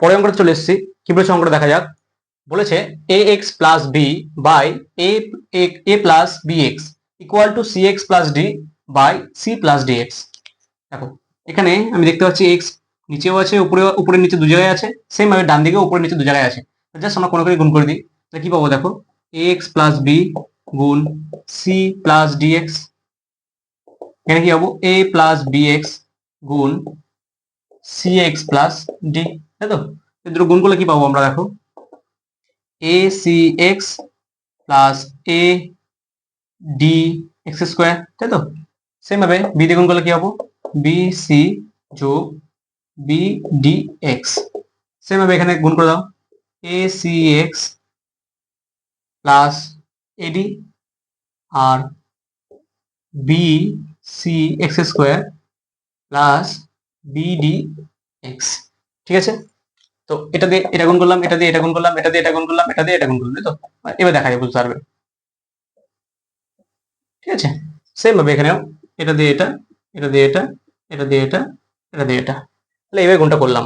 পরে অঙ্কটা চলে এসেছি। কি বলেছে অঙ্কটা দেখা যাক। বলেছে A X plus B by A A plus B X equal to C X plus D by C plus D X দেখো, এখানে আমি দেখতে পাচ্ছি এক্স নিচেও আছে উপরে উপরে নিচে দু জায়গায় আছে। সেম ভাবে ডান দিকে উপরে নিচে দু জায়গায় আছে। জাস্ট আমরা কোনো করে গুণ করে দিই। তাহলে কি পাবো দেখো? এ এক্স প্লাস বি গুণ সি প্লাস ডি এক্স এখানে কি পাবো? এ প্লাস বি এক্স গুণ সি এক্স প্লাস ডি তাই তো? এই দুটো গুণ করলে কি পাবো আমরা দেখো? A C X plus A D X square তাই তো? সেম ভাবে বি দিয়ে গুণ করলে কি পাবো? বি সি যোগ বি ডি এক্স সেম ভাবে এখানে গুণ করে দাও। A C X plus A D R B C X square plus B D X ঠিক আছে? তো এটা দিয়ে এটা গুণ করলাম, এটা দিয়ে এটা গুণ করলাম, এটা দিয়ে এটা গুণ করলাম, এটা দিয়ে এটা গুণ করলাম তো? এবার দেখা যায় বুঝতে পারবে ঠিক আছে? সেম ভাবে এখানেও। এটা দিয়ে এটা এটা দিয়ে এটা এটা দিয়ে এটা এটা দিয়ে এটা। তাহলে এইভাবে গুণটা করলাম।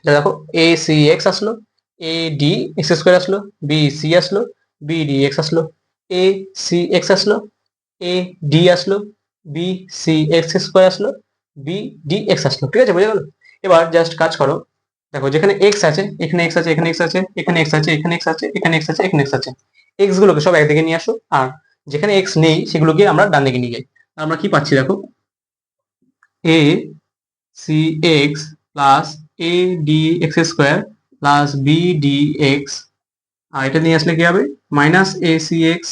এটা দেখো এ সি এক্স আসলো এ ডি এক্স স্কোয়ার আসলো বি সি আসলো বি ডি এক্স আসলো এ সি এক্স আসলো এ ডি আসলো বি সি এক্স স্কোয়ার আসলো বি ডি এক্স আসলো। ঠিক আছে? বুঝে গেল? এবার জাস্ট কাজ করো। দেখো যেখানে এক্স আছে, এখানে এক্স আছে, এখানে এক্স আছে, এখানে এক্স আছে, এখানে এক্স আছে, এখানে এক্স আছে, এখানে এক্স আছে। এক্স গুলোকে সব একদিকে নিয়ে আসো, আর যেখানে এক্স নেই সেগুলোকে আমরা ডান দিকে নিয়ে যাই। আমরা কি পাচ্ছি দেখো? A C X plus A D X square plus B D X আর এটা নিয়ে আসলে কি হবে? Minus A C X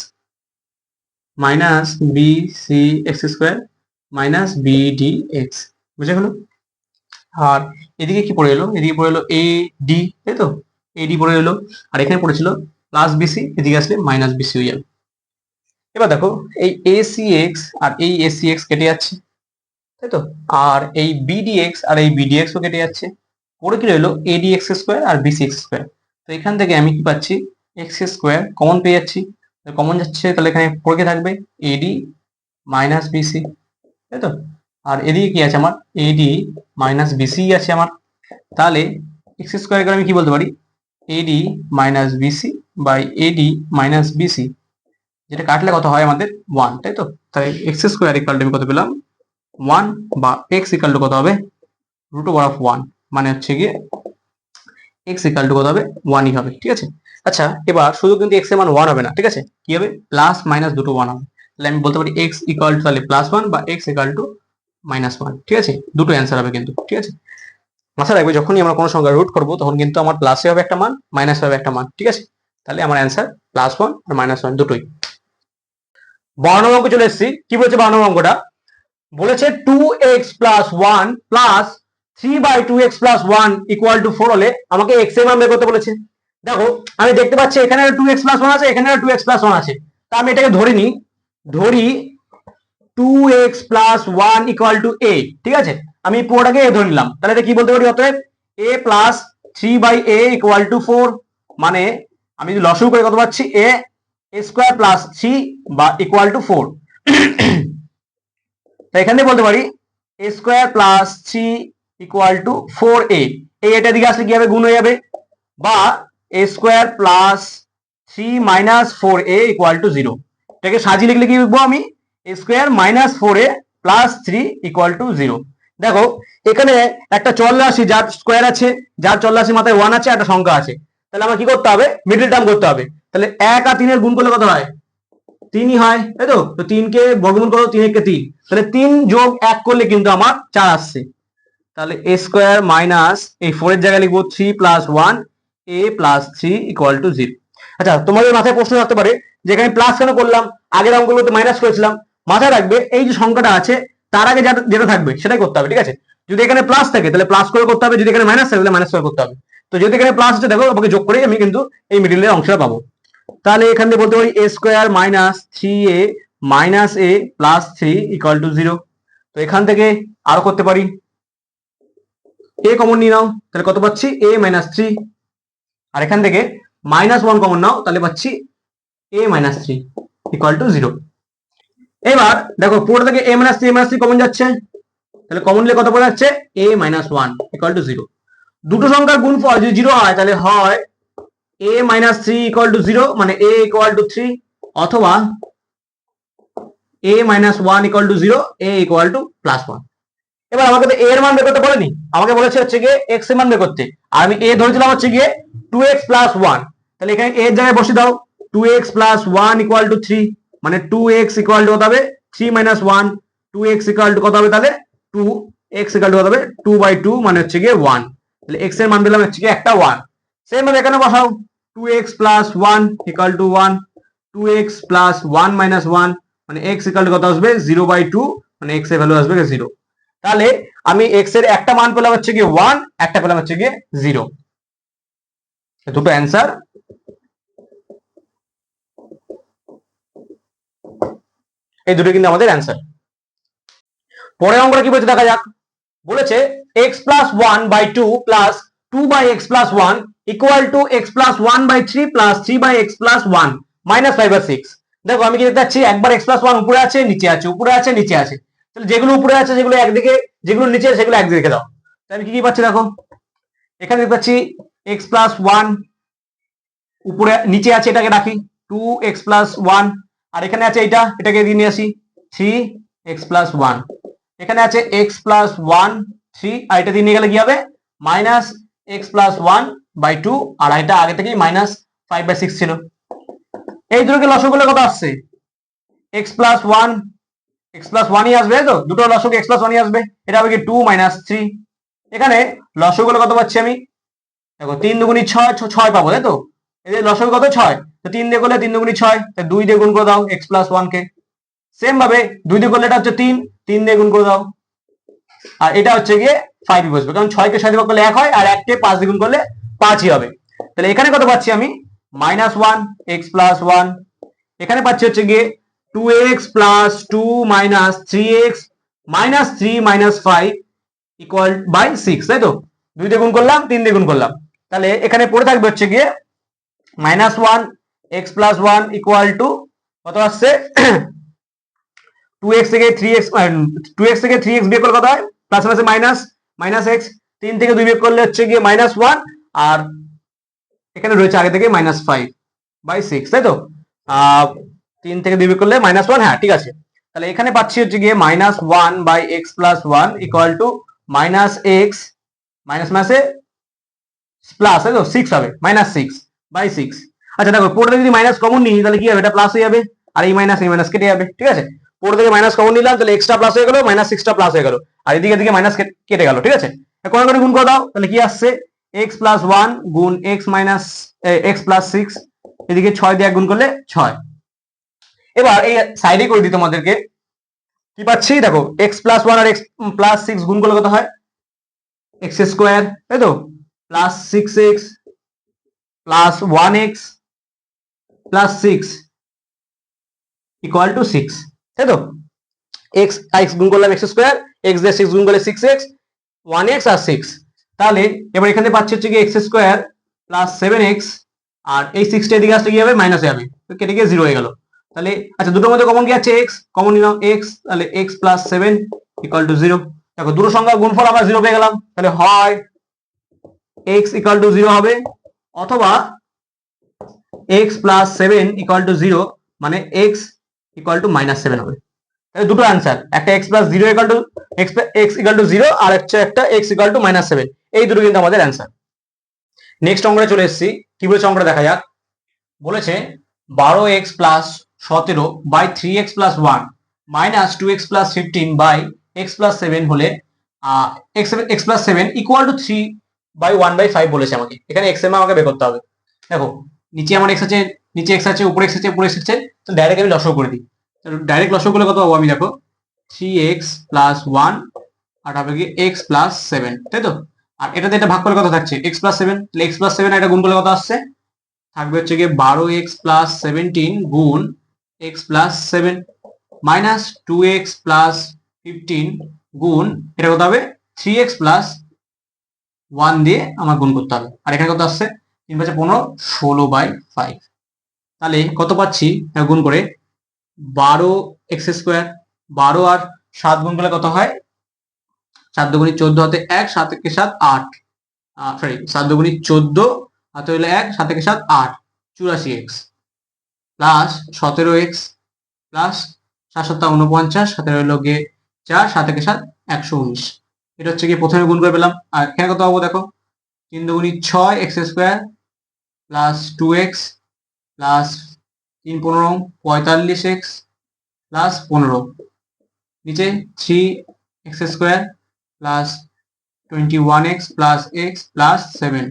minus B C X square minus B D X বুঝে গেল? আর এদিকে কি পড়ে এলো? এদিকে পড়ে এলো এ ডি তাই তো? এ ডি পড়ে এলো। আর এখানে পড়েছিল প্লাস বিসি এদিকে আসলে মাইনাস বিসি হয়ে যাবে এবার দেখো, এই এ সি এক্স আর এই এ সি এক্স কেটে যাচ্ছে, তাই তো? আর এই বিডি এক্স আর এই বিডিএক্স ও কেটে যাচ্ছে। পরে কি রইল? এডি এক্স স্কোয়ার আর বিসি এক্স স্কোয়ার তো এখান থেকে আমি কি পাচ্ছি? এক্স স্কোয়ার কমন পেয়ে যাচ্ছি। কমন যাচ্ছে, তাহলে এখানে পড়ে থাকবে? এডি মাইনাস বিসি তাই তো? আর এদিকে কি আছে আমার? এডি মাইনাস বিসি আছে আমার। তাহলে এক্স স্কোয়ার করে আমি কি বলতে পারি? A D minus B C by A D minus B C যেটা কাটলে কত হয় আমাদের ওয়ান তাই তো? তাই এক্স স্কোয়ার ইকাল আমি কত পেলাম? ওয়ান বা এক্স ইকাল টু কত হবে? রুট ওভার অফ ওয়ান মানে হচ্ছে গিয়ে এক্স ইকাল টু কত হবে? ওয়ানই হবে, ঠিক আছে? আচ্ছা এবার শুধু কিন্তু এক্সের মান ওয়ান হবে না, ঠিক আছে? কি হবে? প্লাস মাইনাস দুটো ওয়ান হবে। তাহলে আমি বলতে পারি এক্স ইকাল টু তাহলে প্লাস ওয়ান বা X equal to minus one ঠিক আছে? দুটো অ্যান্সার হবে কিন্তু, ঠিক আছে? মাথায় রাখবে, যখনই আমরা কোনো সংখ্যা রুট করব, তখন কিন্তু আমার প্লাসে হবে একটা মান মাইনাস হবে একটা মান, ঠিক আছে? তাহলে আমার অ্যান্সার প্লাস ওয়ান আর মাইনাস ওয়ান দুটোই। বারো নম্বর অঙ্ক চলে এসেছি। কি বলেছে বারো নম্বর অঙ্কটা বলেছে two X plus one plus three by two X plus one equal to four হলে আমাকে এক্সের মান বের করতে বলেছে। দেখো, আমি দেখতে পাচ্ছি এখানে টু এক্স প্লাস ওয়ান আছে, এখানে টু এক্স প্লাস ওয়ান আছে। তা আমি এটাকে ধরে নিই ধরি two X plus one equal to A ঠিক আছে? আমি পুরোটাকে এ ধরে নিলাম। তাহলে এটা কি বলতে পারি অতএব? A plus three by A equal to four মানে আমি যদি লসু করে কত পাচ্ছি? এ স্কোয়ার প্লাস থ্রি বা ইকুয়াল টু ফোর তো এখানে বলতে পারি A square plus three equal to four A এই এটা দিকে আসলে কি হবে গুণ হয়ে যাবে? বা A square plus three minus four A equal to zero এটাকে সাজিয়ে লিখলে কি লিখব আমি? Square minus four A plus three equal to zero দেখো, এখানে একটা চল রাশি যার স্কোয়ার আছে, যার চল রাশি মাথায় ওয়ান আছে, একটা সংখ্যা আছে। তাহলে আমার কি করতে হবে? মিডল টার্ম করতে হবে। তাহলে এক আর তিনের গুণ করলে কত হয়? তিনই হয়, তাই তো? তো তিনকে বর্গমূল করো, তিন একে তিন। তাহলে তিন যোগ এক করলে কিন্তু আমার চার আসছে। তাহলে এ স্কোয়ার মাইনাস এই ফোর এর জায়গায় লিখব three plus one A plus three equal to zero আচ্ছা তোমাদের মাথায় প্রশ্ন থাকতে পারে যে এখানে প্লাস কেন করলাম? আগের অঙ্কগুলোতে মাইনাস করেছিলাম। মাথায় রাখবে, এই যে সংখ্যাটা আছে, তার আগে যেটা থাকবে, সেটাই করতে হবে, ঠিক আছে? যদি এখানে প্লাস থাকে, তাহলে প্লাস করে করতে হবে, যদি এখানে মাইনাস থাকে, তাহলে মাইনাস করে করতে হবে। তো যদি এখানে প্লাস আছে, দেখো, আমাকে যোগ করে আমি কিন্তু এই মিডিলের অংশটা পাবো। তাহলে এখান থেকে বলতে পারি A square minus three A minus A plus three equal to zero তো এখান থেকে আরও করতে পারি এ কমন নিয়ে নাও, তাহলে কত পাচ্ছি? এ মাইনাস থ্রি আর এখান থেকে মাইনাস ওয়ান কমন নাও, তাহলে পাচ্ছি A minus three equal to zero এবার দেখো পুরো থেকে A minus three minus three common যাচ্ছে। তাহলে কমন নিলে কত পড়ে যাচ্ছে? A minus one equal to zero দুটো সংখ্যার গুণফল যদি জিরো হয়, তাহলে হয় A minus three equal to zero মানে এ ইকুয়াল টু থ্রি অথবা A minus one equal to zero A equal to plus one এবার আমাকে তো এর মান বের করতে বলেনি? আমাকে বলেছে হচ্ছে গিয়ে এক্সের মান বের করতে। আর আমি এ ধরেছিলাম হচ্ছে গিয়ে টু এক্স প্লাস ওয়ান তাহলে এখানে এর জায়গায় বসে দাও। Two X plus one equal to three মানে টু এক্স ইকুয়াল টু কত হবে? Three minus one two X equal to কত হবে তাহলে? টু এক্স ইকুয়াল টু কত হবে? টু বাই টু মানে হচ্ছে গিয়ে ওয়ান তাহলে এক্সের মান পেলাম হচ্ছে গিয়ে একটা ওয়ান সেম ভাবে এখানে বসাও। Two X plus one equal to one two X plus one minus one মানে এক্স ইকুয়াল টু কত আসবে? জিরো বাই টু মানে এক্সের ভ্যালু আসবে জিরো তাহলে আমি এক্সের একটা মান পেলাম হচ্ছে গিয়ে ওয়ান একটা পেলাম হচ্ছে গিয়ে জিরো দুটো অ্যান্সার এই দুটো কিন্তু আমাদের অ্যান্সার পরের অঙ্কটা কি বলছে দেখা যাক। বলেছে X plus one by two plus two by X plus one equal to X plus one by three plus three by X plus one minus five by six দেখো, আমি কি দেখতে পাচ্ছি? একবার এক্স প্লাস ওয়ান উপরে আছে, নিচে আছে, উপরে আছে, নিচে আছে। তাহলে যেগুলো উপরে আছে সেগুলো একদিকে, যেগুলো নিচে আছে, সেগুলো একদিকে দাও। তাহলে আমি কি কি পাচ্ছি দেখো? এখানে দেখতে পাচ্ছি এক্স প্লাস ওয়ান উপরে, নিচে আছে, এটাকে রাখি। টু এক্স প্লাস ওয়ান আর এখানে আছে এটা এটাকে দিয়ে নিয়ে আসি। থ্রি এক্স প্লাস ওয়ান এখানে আছে এক্স প্লাস ওয়ান থ্রি আর এটা দিয়ে নিয়ে গেলে কি হবে? Minus X plus one by two আর এটা আগে থেকেই মাইনাস ফাইভ বাই সিক্স ছিল। এই দুটোকে লসগুলো কত আসছে? X plus one X plus ওয়ানই আসবে তো? দুটো লসক এক্স প্লাস ওয়ানই আসবে। এটা হবে কি টু মাইনাস থ্রি এখানে লসগুলো কত পাচ্ছি আমি? দেখো, তিন দুগুনি ছয় ছয় পাবো, তাই তো? এদের লসক কত? ছয়। তো তিন দিয়ে করলে তিন দুগুনি ছয় দুই দিয়ে গুণ করে দাও এক্স প্লাস ওয়ান কে। সেম ভাবে দুই দিয়ে করলে এটা হচ্ছে তিন তিন দিয়ে গুণ করে দাও। আর এটা হচ্ছে গিয়ে ফাইভ বসবে, কারণ ছয় দিয়ে ভাগ করলে এক হয়, আর এককে পাঁচ দিয়ে গুণ করলে পাঁচই হবে। তাহলে এখানে কত পাচ্ছি আমি? Minus one X plus one এখানে পাচ্ছি হচ্ছে গিয়ে two X plus two minus three X minus three minus five equal by six তাই তো? দুই দিয়ে গুণ করলাম, তিন দিয়ে গুণ করলাম। তাহলে এখানে পড়ে থাকবে হচ্ছে গিয়ে minus one X plus one equal to কত আসছে? টু এক্স থেকে থ্রি এক্স টু এক্স থেকে থ্রি এক্স বিয়োগ করলে কত হয়? প্লাস প্লাসে মাইনাস মাইনাস এক্স তিন থেকে দুই বিয়োগ করলে হচ্ছে গিয়ে মাইনাস ওয়ান আর এখানে রয়েছে আগে থেকে মাইনাস ফাইভ বাই সিক্স তাই তো? তিন থেকে দুই বিয়োগ করলে মাইনাস ওয়ান হ্যাঁ ঠিক আছে। তাহলে এখানে পাচ্ছি হচ্ছে গিয়ে minus one by X plus one equal to minus X minus মাসে প্লাস তাই তো? সিক্স হবে মাইনাস সিক্স বাই সিক্স আচ্ছা দেখো পড়ে যদি মাইনাস কমন নিই, তাহলে কি হবে? এটা প্লাস হয়ে যাবে। আর এই মাইনাস এই মাইনাস কেটে যাবে, ঠিক আছে? পড়ে থেকে মাইনাস কমন নিলাম, তাহলে এক্সট্রা প্লাস হয়ে গেল মাইনাস সিক্সটা প্লাস হয়ে গেল। আর এদিকে এদিকে মাইনাস কেটে গেল, ঠিক আছে? কোন করে গুণ করে দাও, তাহলে কি আসছে? এক্স প্লাস ওয়ান গুণ X minus X plus six এদিকে ছয় দিয়ে গুণ করলে ছয়। এবার এই সাইডে করে দিই তোমাদেরকে। কি পাচ্ছি? দেখো এক্স প্লাস ওয়ান আর এক্স প্লাস সিক্স গুণ করলে কত হয়? এক্স স্কোয়ার তাই তো? Plus six X plus one X plus six equal to six তাই তো? এক্স এক্স গুণ করলাম এক্স স্কোয়ার এক্স দিয়ে সিক্স গুণ করলে সিক্স এক্স ওয়ান এক্স আর সিক্স তাহলে এবার এখানে পাচ্ছি হচ্ছে কি X square plus seven X আর এই সিক্সটা এদিকে আসতে কি হবে? মাইনাস তো কেটে গিয়ে জিরো হয়ে গেল। তাহলে আচ্ছা দুটোর মধ্যে কমন কি আছে? এক্স কমন নিলাম এক্স তাহলে X plus seven equal to zero দেখো, দুটো সংখ্যা গুণফল আমরা জিরো পেয়ে গেলাম। তাহলে হয় এক্স ইকুয়াল টু জিরো হবে, অথবা X plus seven equal to zero মানে X equal to minus seven হবে। তাহলে দুটো অ্যান্সার একটা X plus zero equal to X X equal to zero আর হচ্ছে একটা X equal to minus seven এই দুটো কিন্তু আমাদের অ্যান্সার নেক্সট অঙ্কটা চলে এসেছি, কি বলেছে অঙ্কটা দেখা যাক। বলেছে বারো এক্স প্লাস সতেরো by three x plus one minus two x plus fifteen by x plus seven হলে x x plus seven equal to three by one by five বলেছে আমাকে। এখানে এক্স এম আমাকে বের করতে হবে। দেখো নিচে আমার এক্স আছে, নিচে এক্স আছে, উপরে এক্স আছে, উপরে এক্স আছে, তো ডাইরেক্ট আমি লসও করে দিই। ডাইরেক্ট লসও করলে কত পাবো আমি দেখো? থ্রি এক্স প্লাস ওয়ান আর হবে কি এক্স প্লাস সেভেন তাই তো? আর এটাতে এটা ভাগ করে কত থাকছে? এক্স প্লাস সেভেন তাহলে এক্স প্লাস সেভেন এটা গুণ করলে কত আসছে? থাকবে হচ্ছে গিয়ে বারো এক্স প্লাস সেভেন্টিন গুণ x plus seven minus two x plus fifteen গুণ, এটা কত হবে? থ্রি এক্স প্লাস ওয়ান দিয়ে আমার গুণ করতে হবে। আর এখানে কত আসছে? তিন পাঁচে পনেরো, ষোলো বাই ফাইভ তাহলে কত পাচ্ছি? গুণ করে বারো এক্স স্কোয়ার, বারো আর সাত গুণ করলে কত হয়? সাত দুগুণি চোদ্দ হাতে এক, সাত একে সাত, আট। সরি সাত দুগুণি চোদ্দ হাতে হলো এক, সাত থেকে সাত, আট। চুরাশি এক্স। প্লাস সতেরো এক্স প্লাস সাত সাতটা উনপঞ্চাশ সাথে রইল গিয়ে চার, সাত থেকে সাত, একশো উনিশ। এটা হচ্ছে গিয়ে প্রথমে গুণ করে পেলাম। আর এখানে কত পাবো দেখো? তিন দুগুণি ছয় x square plus two x plus তিন পনেরো, পঁয়তাল্লিশ এক্স প্লাস পনেরো। নিচে three x square plus twenty one x plus x plus seven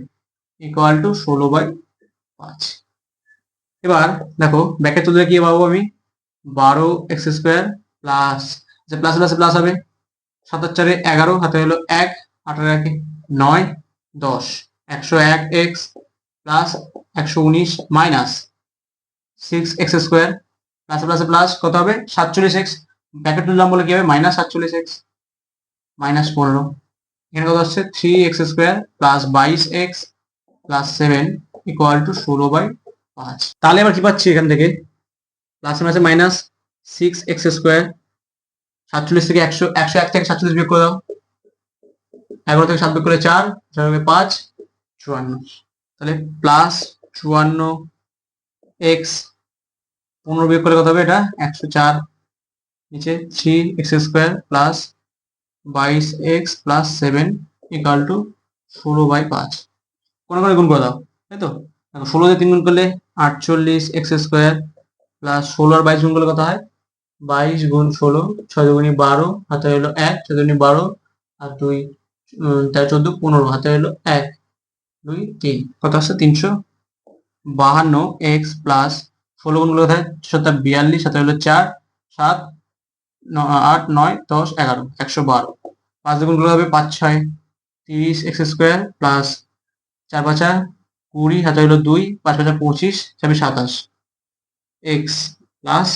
equal to ষোলো বাই পাঁচ। এবার দেখো ব্যাকে তুলে কি পাবো আমি? বারো এক্স স্কোয়ার প্লাস যে প্লাস প্লাস প্লাস হবে। সাতার চারে এগারো, হাতে হলো এক, আঠারো একে নয়, দশ। একশো এক এক্স প্লাস একশো উনিশ minus six x square plus plus plus কত হবে? সাতচল্লিশ এক্স ব্যাকেট তুললাম বলে কি হবে? মাইনাস সাতচল্লিশ এক্স মাইনাস পনেরো। এখানে কত হচ্ছে থ্রি এক্স স্কোয়ার প্লাস বাইশ x plus seven equal to ষোলো বাই পাঁচ। তাহলে এবার কি পাচ্ছি এখান থেকে? প্লাস মাইনাসে মাইনাস সিক্স এক্স স্কোয়ার সাতচল্লিশ থেকে একশো একশো এক থেকে সাতচল্লিশ বিয়োগ করে দাও। এগারো থেকে সাত বিয়োগ করে চার চার পাঁচ, চুয়ান্ন। তাহলে প্লাস চুয়ান্ন এক্স পনেরো বিয়োগ করলে কত হবে এটা? একশো চার। নিচে থ্রি এক্স স্কোয়ার প্লাস বাইশ x plus seven equal to ষোলো বাই পাঁচ। কোনো করে গুণ করে দাও, তাই তো? ষোলো দিয়ে তিন গুণ করলে আটচল্লিশ এক্স স্কোয়ার প্লাস ষোলো আর বাইশ গুণ করলে কত হয়? বাইশ গুণ ষোলো, ছয় দুগুণি বারো হাতে হলো এক, ছয় দুগুণি বারো, আর দুই তেরো, চোদ্দ, পনেরো হাতে হলো এক। দুই, তিন। কত আসছে? তিনশো? বাহান্ন, এক্স প্লাস ষোলো গুণ করলে কোথায়? সাতটা বিয়াল্লিশ হাতে হলো চার, সাত আট, নয়, দশ, এগারো, একশো বারো। পাঁচ দুগুণ হবে পাঁচ, ছয়। তিরিশ, এক্স স্কোয়ার প্লাস চার পাঁচা কুড়ি হাতে হলো দুই, পাঁচ পাঁচা পঁচিশ চাবি সাতাশ। এক্স প্লাস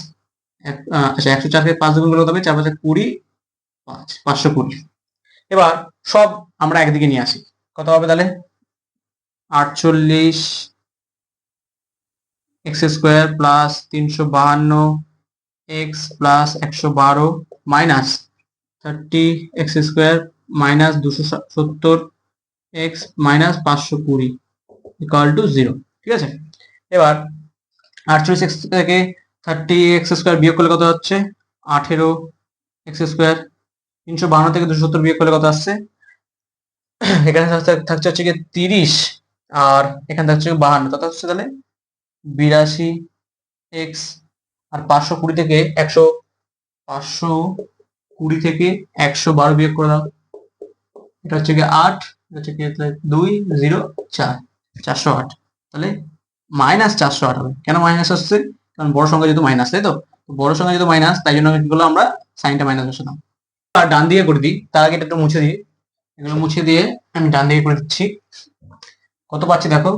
আচ্ছা একশো চারকে পাঁচ দুগুণ হবে? চার পাঁচা কুড়ি, পাঁচ, পাঁচশো কুড়ি। এবার সব আমরা একদিকে নিয়ে আসি। কত হবে তাহলে? আটচল্লিশ এক্স স্কোয়ার প্লাস তিনশো বাহান্ন এক্স প্লাস একশো বারো minus thirty x square minus দুশো সত্তর এক্স মাইনাস পাঁচশো কুড়ি ইকুয়াল টু জিরো। ঠিক আছে? এবার আটচল্লিশ এক্স থেকে থার্টি এক্স স্কোয়ার বিয়োগ করলে কত হচ্ছে? আঠেরো এক্স স্কোয়ার তিনশো বাহান্ন থেকে দুশো সত্তর বিয়োগ করলে কত আসছে? এখানে থাকছে- হচ্ছে গিয়ে তিরিশ আর এখানে থাকছে বাহান্ন। তত হচ্ছে তাহলে বিরাশি এক্স আর পাঁচশো কুড়ি থেকে একশো, পাঁচশো কুড়ি থেকে একশো বারো বিয়োগ করে দাও। এটা হচ্ছে গিয়ে আট, এটা হচ্ছে তাহলে দুই, জিরো, চার, চারশো আট। তাহলে মাইনাস চারশো আট হবে। কেন মাইনাস আসছে? কারণ বড় সংখ্যা যেহেতু মাইনাস, তাই তো? তো বড় সংখ্যা যেহেতু মাইনাস, তাই জন্য কি করলাম আমরা সাইনটা মাইনাস বসালাম। আর ডান দিকে করে দিই, তার আগে এটা একটু মুছে দিই। এগুলো মুছে দিয়ে আমি ডান দিকে করে দিচ্ছি। কত পাচ্ছি দেখো?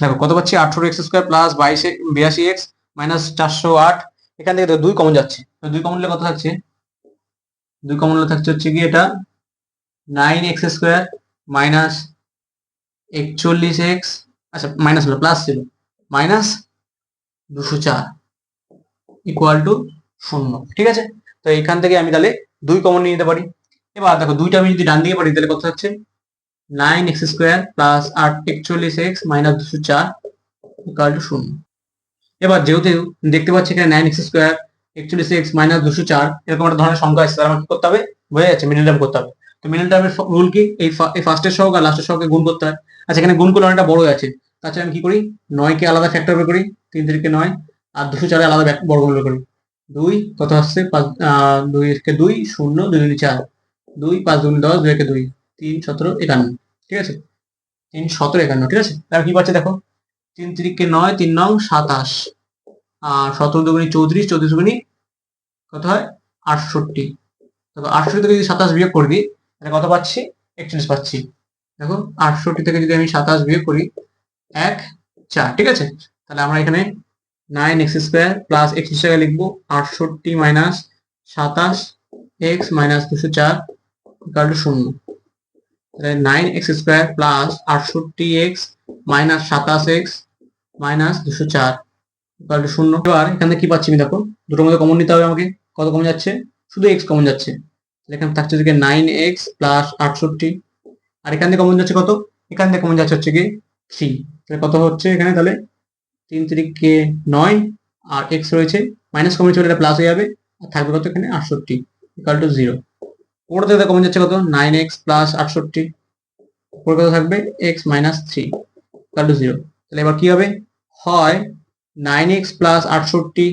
দেখো, কত পাচ্ছি? আঠারো এক্স স্কোয়ার প্লাস বাইশ বিরাশি এক্স মাইনাস চারশো আট। এখান থেকে দুই কমন যাচ্ছে। দুই কমন কত থাকছে? দুই কমন থাকছে হচ্ছে কি এটা? নাইন এক্স স্কোয়ার মাইনাস একচল্লিশ এক্স আচ্ছা মাইনাস হলো প্লাস ছিল। মাইনাস দুশো চার ইকুয়াল টু শূন্য। ঠিক আছে? তো এখান থেকে আমি তাহলে দুই কমন নিয়ে নিতে পারি। এবার দেখো, দুইটা আমি যদি ডান দিকে পারি, তাহলে কত হচ্ছে নাইন এক্স স্কোয়ার প্লাস আট একচল্লিশ এক্স মাইনাস দুশো চার ইকুয়াল টু শূন্য। এবার যেহেতু দেখতে পাচ্ছি এখানে নাইন এক্স স্কোয়ার, একচল্লিশ এক্স মাইনাস দুশো চার, এরকম একটা ধরনের সংখ্যা তার আমাকে কি করতে হবে? বোঝা যাচ্ছে মিডিল টার্ম করতে হবে। তো মিডিল টার্মের রুল কি? এই ফার্স্টের সহগ আর লাস্টের সহগকে গুণ করতে হয়। আচ্ছা এখানে গুণ করলে অনেকটা বড় আছে। তাছাড়া আমি কি করি? নয়কে আলাদা ফ্যাক্টর বের করি, তিন থেকে নয়, আর দুশো চারে আলাদা বর্গমূল বের করি। দুই, কত আসছে? পাঁচ দুই দুই, শূন্য, দুই দুই চার। দুই, পাঁচ দুই দশ, দুই একে দুই। তিন সতেরো একান্ন, ঠিক আছে? তিন সতেরো একান্ন, ঠিক আছে? তারপর কি পাচ্ছে দেখো? তিন তিরিকে নয়, তিন নং সাতাশ। আর সতেরো দুগুনি চৌত্রিশ চৌত্রিশ দুগুনি কত হয়? আটষট্টি। দেখো আটষট্টি থেকে যদি সাতাশ বিয়োগ করে, তাহলে কত পাচ্ছি? একচল্লিশ পাচ্ছি। দেখো, আটষট্টি থেকে যদি আমি সাতাশ বিয়োগ করি, এক, চার, ঠিক আছে? তাহলে আমরা এখানে নাইন এক্স স্কোয়ার প্লাস একত্রিশ টাকা লিখব আটষট্টি মাইনাস সাতাশ এক্স মাইনাস দুশো চার শূন্য। নাইন এক্স স্কোয়ার প্লাস আটষট্টি এক্স মাইনাস সাতাশ এক্স মাইনাস দুশো চার টু শূন্য। এবার এখানে কি পাচ্ছি আমি দেখো? দুটোর মধ্যে কমন নিতে হবে আমাকে। কত কমন যাচ্ছে? শুধু এক্স কমন যাচ্ছে। এখানে থাকছে যে নাইন এক্স প্লাস আটষট্টি। আর এখান থেকে কমন যাচ্ছে কত? এখান থেকে কমন যাচ্ছে হচ্ছে কি থ্রি তাহলে কত হচ্ছে এখানে? তাহলে তিন তিরিকে নয়। আর এক্স রয়েছে। মাইনাস কমে চলে এটা প্লাস হয়ে যাবে। আর থাকবে কত এখানে? আটষট্টি ইকাল টু জিরো ওটা থেকে কমন যাচ্ছে কত? নাইন এক্স প্লাস আটষট্টি। ওর কত থাকবে? X minus three equal to zero তাহলে এবার কি হবে? হয় নাইন এক্স প্লাস আটষট্টি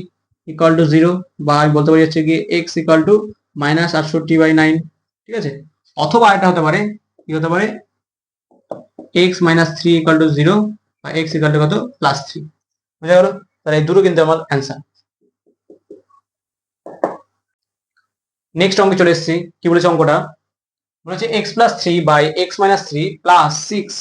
ইকাল টু জিরো বা আমি বলতে পারি হচ্ছে গিয়ে এক্স ইকাল টু মাইনাস আটষট্টি বাই নাইন ঠিক আছে? অথবা এটা হতে পারে, কি হতে পারে? X minus three equal to zero বা এক্স ইকাল টু কত? প্লাস থ্রি বুঝা গেল? তাহলে এই দুটো কিন্তু আমার অ্যান্সার নেক্সট অঙ্কে চলে এসেছি। কি বলেছে অঙ্কটা? বলেছে x plus three by x minus three plus six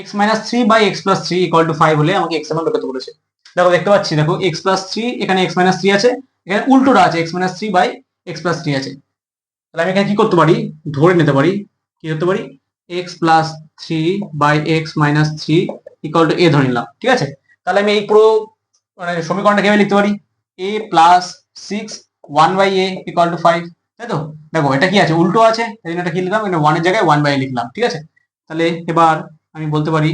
x minus three by x plus three equal to five হলে আমাকে এক্স মান করতে বলেছে। দেখো, দেখতে পাচ্ছি, দেখো এক্স প্লাস থ্রি এখানে এক্স মাইনাস থ্রি আছে, এখানে উল্টোটা আছে x minus three by x plus three আছে। তাহলে আমি এখানে কি করতে পারি? ধরে নিতে পারি। কি করতে পারি? X plus three by x minus three equal to a ধরে নিলাম, ঠিক আছে? তাহলে আমি এই পুরো মানে সমীকরণটা কীভাবে লিখতে পারি। A plus six one by a equal to five তাই তো দেখো, এটা কি আছে? উল্টো আছে, তাই জন্য এটা কি লিখলাম? এটা ওয়ানের জায়গায় ওয়ান বাই লিখলাম, ঠিক আছে? তাহলে এবার আমি বলতে পারি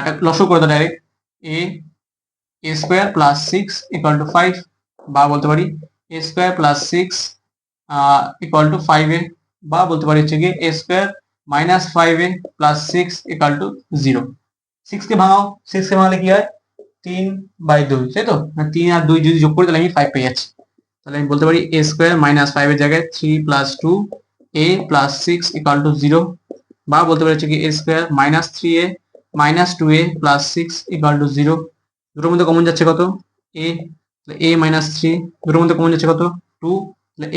এটা লসও করে দাও direct a a square plus six equal to five বা বলতে পারি a square plus six equal to five a বা বলতে পারি হচ্ছে কি a square minus five a plus six equal to zero six কে ভাঙাও সিক্স কে ভাঙালে কি হয়? তিন বাই দুই তাই তো না তিন আর দুই যদি যোগ করি, তাহলে আমি ফাইভ পেয়ে যাচ্ছি। তাহলে আমি বলতে পারি এ স্কোয়ার মাইনাস ফাইভের জায়গায় three plus two a plus six equal to zero বা বলতে পারি কি a square minus three a minus two a plus six equal to zero দুটোর মধ্যে কমন যাচ্ছে কত? এ এ মাইনাস থ্রি দুটোর মধ্যে কমন যাচ্ছে কত? Two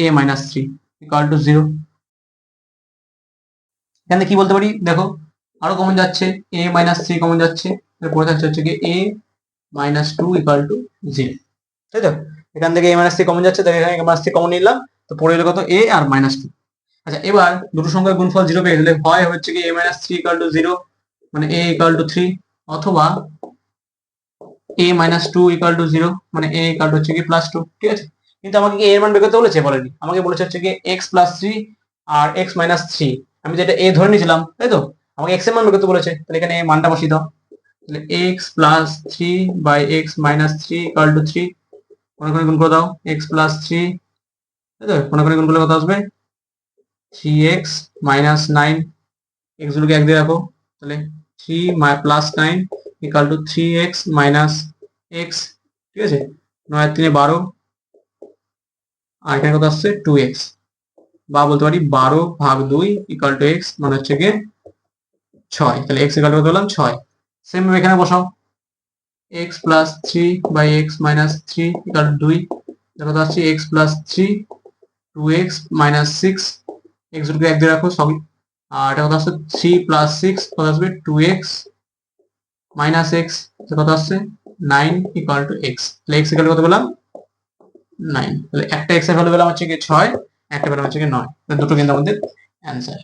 a minus three equal to zero এখানে কি বলতে পারি? দেখো, আরও কমন যাচ্ছে এ মাইনাস থ্রি কমন যাচ্ছে পড়ে থাকছে হচ্ছে কি a minus two equal to zero তাই তো? এখান থেকে এ মাইনাস থ্রি কমন যাচ্ছে তাহলে এখানে মাইনাস থ্রি কমন নিলাম, তো পড়ে এলো কত? এ আর মাইনাস টু আচ্ছা এবার দুটো সংখ্যার গুণফল জিরো পেয়ে গেলে হয় হচ্ছে কি a minus three equal to zero মানে এ ইকুয়াল টু থ্রি অথবা a minus two equal to zero মানে এ ইকুয়াল টু হচ্ছে কি প্লাস টু ঠিক আছে? কিন্তু আমাকে কি এ এর মান বের করতে বলেছে? বলেনি। আমাকে বলেছে হচ্ছে কি এক্স প্লাস থ্রি আর এক্স মাইনাস থ্রি আমি যেটা এ ধরে নিয়েছিলাম, তাই তো? আমাকে এক্সের মান বের করতে বলেছে, তাহলে এখানে এই মানটা বসিয়ে দাও। তাহলে x plus three by x minus three equal to three কোন কোন গুণ করে দাও? এক্স প্লাস থ্রি কোন কোন গুণ করলে কত আসবে? Three x minus nine x গুলোকে এক দিয়ে রাখো। তাহলে three plus nine equal to three x minus x ঠিক আছে? নয় তিনে বারো। আর এখানে কত আসছে? টু এক্স বা বলতে পারি বারো ভাগ দুই ইকাল টু এক্স মানে হচ্ছে গিয়ে ছয়। তাহলে এক্স ইকাল টু বললাম? ছয়। সেম এখানে বসাও। X plus three by x minus three equal to দুই। দেখো তো আসছে three two x minus six x দুটোকে এক দিয়ে রাখো সবই আর এটা কত আসছে থ্রি প্লাস সিক্স কত আসবে? টু এক্স মাইনাস এক্স কত আসছে নাইন ইকুয়াল টু এক্স তাহলে এক্স ইকুয়াল কত পেলাম? নাইন তাহলে একটা এক্সের ভ্যালু পেলাম হচ্ছে কি ছয়, একটা পেলাম হচ্ছে কি নয়। তাহলে দুটো কিন্তু আমাদের অ্যান্সার